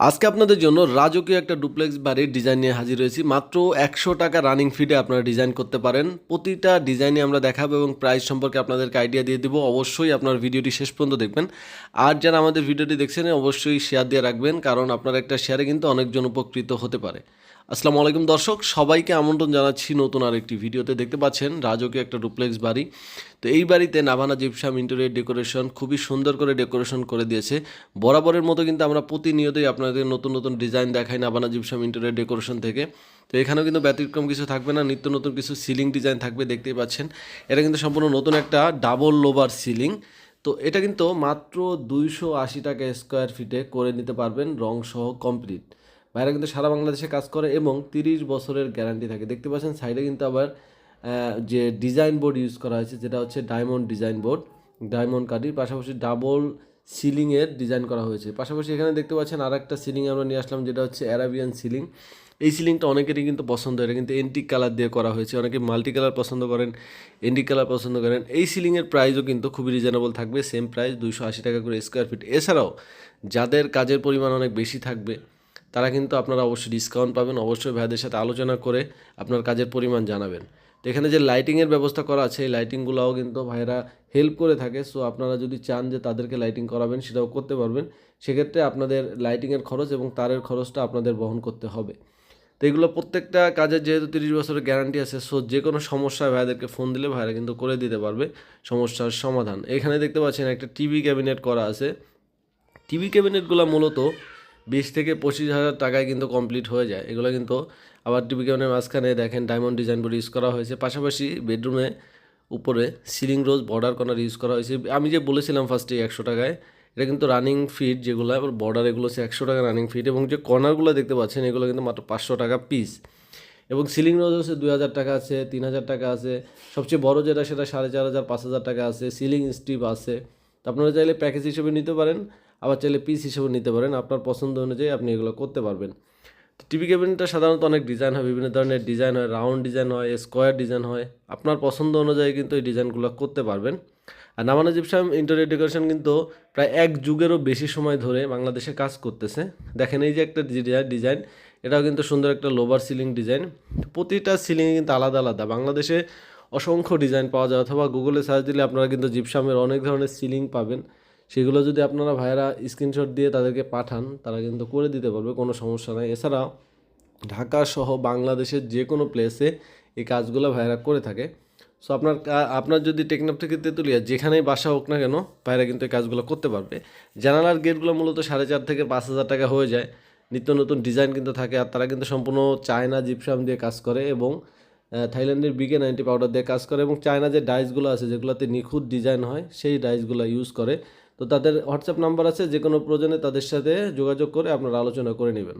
আজকে আপনাদের জন্য রাজকীয় একটা ডুপ্লেক্স বাড়ির ডিজাইন নিয়ে হাজির হয়েছি। মাত্র একশো টাকা রানিং ফিডে আপনারা ডিজাইন করতে পারেন। প্রতিটা ডিজাইনে আমরা দেখাবো এবং প্রাইস সম্পর্কে আপনাদেরকে আইডিয়া দিয়ে দেবো। অবশ্যই আপনার ভিডিওটি শেষ পর্যন্ত দেখবেন। আর যারা আমাদের ভিডিওটি দেখছেন, অবশ্যই শেয়ার দিয়ে রাখবেন। কারণ আপনার একটা শেয়ারে কিন্তু অনেকজন উপকৃত হতে পারে। আসসালামু আলাইকুম দর্শক, সবাইকে আমন্ত্রণ জানাচ্ছি নতুন আর একটি ভিডিওতে। দেখতে পাচ্ছেন, রাজকীয় একটা ডুপ্লেক্স বাড়ি। তো এই বাড়িতে নাভানা জিপসাম ইন্টেরিয়র ডেকোরেশন খুবই সুন্দর করে ডেকোরেশন করে দিয়েছে। বরাবরের মতো কিন্তু আমরা প্রতিনিয়তই আপনাদের নতুন নতুন ডিজাইন দেখাই নাভানা জিপসাম ইন্টেরিয়র ডেকোরেশন থেকে। তো এখানেও কিন্তু ব্যতিক্রম কিছু থাকবে না, নিত্য নতুন কিছু সিলিং ডিজাইন থাকবে, দেখতেই পাচ্ছেন। এটা কিন্তু সম্পূর্ণ নতুন একটা ডাবল লোবার সিলিং। তো এটা কিন্তু মাত্র দুইশো আশি টাকা স্কোয়ার ফিটে করে নিতে পারবেন, রং সহ কমপ্লিট। ভাইরা কিন্তু সারা বাংলাদেশে কাজ করে এবং তিরিশ বছরের গ্যারান্টি থাকে। দেখতে পাচ্ছেন, সাইডে কিন্তু আবার যে ডিজাইন বোর্ড ইউজ করা হয়েছে, যেটা হচ্ছে ডায়মন্ড ডিজাইন বোর্ড ডায়মন্ড কাঠির। পাশাপাশি ডাবল সিলিংয়ের ডিজাইন করা হয়েছে। পাশাপাশি এখানে দেখতে পাচ্ছেন আর একটা সিলিং আমরা নিয়ে আসলাম, যেটা হচ্ছে অ্যারাবিয়ান সিলিং এই সিলিংটা অনেকেরই কিন্তু পছন্দ, এটা কিন্তু এন্টিক কালার দিয়ে করা হয়েছে। অনেকে মাল্টি কালার পছন্দ করেন এন্টিক কালার পছন্দ করেন। এই সিলিংয়ের প্রাইসও কিন্তু খুবই রিজনেবল থাকবে সেম প্রাইস দুইশো আশি টাকা করে স্কোয়ার ফিট এছাড়াও, যাদের কাজের পরিমাণ অনেক বেশি থাকবে তারা কিন্তু আপনারা অবশ্যই ডিসকাউন্ট পাবেন, অবশ্যই ভাইদের সাথে আলোচনা করে আপনার কাজের পরিমাণ জানাবেন। তো এখানে যে লাইটিংয়ের ব্যবস্থা করা আছে, এই লাইটিংগুলোও কিন্তু ভাইরা হেল্প করে থাকে। সো আপনারা যদি চান যে তাদেরকে লাইটিং করাবেন, সেটাও করতে পারবেন। সেক্ষেত্রে আপনাদের লাইটিংয়ের খরচ এবং তারের খরচটা আপনাদের বহন করতে হবে। তো এগুলো প্রত্যেকটা কাজের যেহেতু তিরিশ বছরের গ্যারান্টি আছে সো যে কোনো সমস্যায় ভাইদেরকে ফোন দিলে ভাইরা কিন্তু করে দিতে পারবে সমস্যার সমাধান। এখানে দেখতে পাচ্ছেন একটা টিভি ক্যাবিনেট করা আছে। টিভি ক্যাবিনেটগুলো মূলত বিশ থেকে পঁচিশ হাজার টাকায় কিন্তু কমপ্লিট হয়ে যায়। এগুলো কিন্তু আবার টিভি ক্যাবিনের মাঝখানে দেখেন ডায়মন্ড ডিজাইন ইউজ করা হয়েছে। পাশাপাশি বেডরুমে উপরে ceiling rose border corner use করা হয়েছে। আমি যে বলেছিলাম ফার্স্টে একশো টাকায়, এটা কিন্তু রানিং ফিট যেগুলো বর্ডার এগুলো হচ্ছে একশো টাকা রানিং ফিট এবং যে কর্নারগুলো দেখতে পাচ্ছেন, এগুলো কিন্তু মাত্র পাঁচশো টাকা পিস এবং সিলিং রোজ হচ্ছে দুই হাজার টাকা আছে, তিন হাজার টাকা আছে। সবচেয়ে বড় যেটা, সেটা সাড়ে চার হাজার, পাঁচ হাজার টাকা আছে। সিলিং স্ট্রিপ আছে। আপনারা চাইলে প্যাকেজ হিসেবে নিতে পারেন। আবার চাইলে পিস হিসেবে নিতে পারেন। আপনার পছন্দ অনুযায়ী আপনি এগুলো করতে পারবেন। তো টিভি ক্যাবিনেটটা সাধারণত অনেক ডিজাইন হয়। বিভিন্ন ধরনের ডিজাইন হয়। রাউন্ড ডিজাইন হয় স্কোয়ার ডিজাইন হয়। আপনার পছন্দ অনুযায়ী কিন্তু এই ডিজাইনগুলো করতে পারবেন। আর নামানা জিপসাম ইন্টেরিয়র ডেকোরেশন কিন্তু প্রায় এক যুগেরও বেশি সময় ধরে বাংলাদেশে কাজ করতেছে। দেখেন এই যে একটা ডিজাইন এটাও কিন্তু সুন্দর একটা লোভার সিলিং ডিজাইন প্রতিটা সিলিং কিন্তু আলাদা আলাদা। বাংলাদেশে অসংখ্য ডিজাইন পাওয়া যায়। অথবা গুগলে সার্চ দিলে আপনারা কিন্তু জিপসামের অনেক ধরনের সিলিং পাবেন। সেগুলো যদি আপনারা ভাইয়েরা স্ক্রিনশট দিয়ে তাদেরকে পাঠান, তারা কিন্তু করে দিতে পারবে, কোনো সমস্যা নাই। এছাড়াও ঢাকা সহ বাংলাদেশের যে কোনো প্লেসে এই কাজগুলো ভাইয়েরা করে থাকে। সো আপনার আপনার যদি টেকনাফ থেকে তেঁতুলিয়া যেখানেই বাসা হোক না কেন ভাইরা কিন্তু এই কাজগুলো করতে পারবে। জানালার গেটগুলো মূলত সাড়ে চার থেকে পাঁচ হাজার টাকা হয়ে যায়। নিত্য নতুন ডিজাইন কিন্তু থাকে আর তারা কিন্তু সম্পূর্ণ চায়না জিপসাম দিয়ে কাজ করে এবং থাইল্যান্ডের বিগে নাইনটি পাউডার দিয়ে কাজ করে এবং চায়না যে ডাইসগুলো আছে যেগুলোতে নিখুঁত ডিজাইন হয়, সেই ডাইসগুলো ইউজ করে। তো তাদের হোয়াটসঅ্যাপ নাম্বার আছে যে কোনো প্রয়োজনে তাদের সাথে যোগাযোগ করে আপনারা আলোচনা করে নেবেন।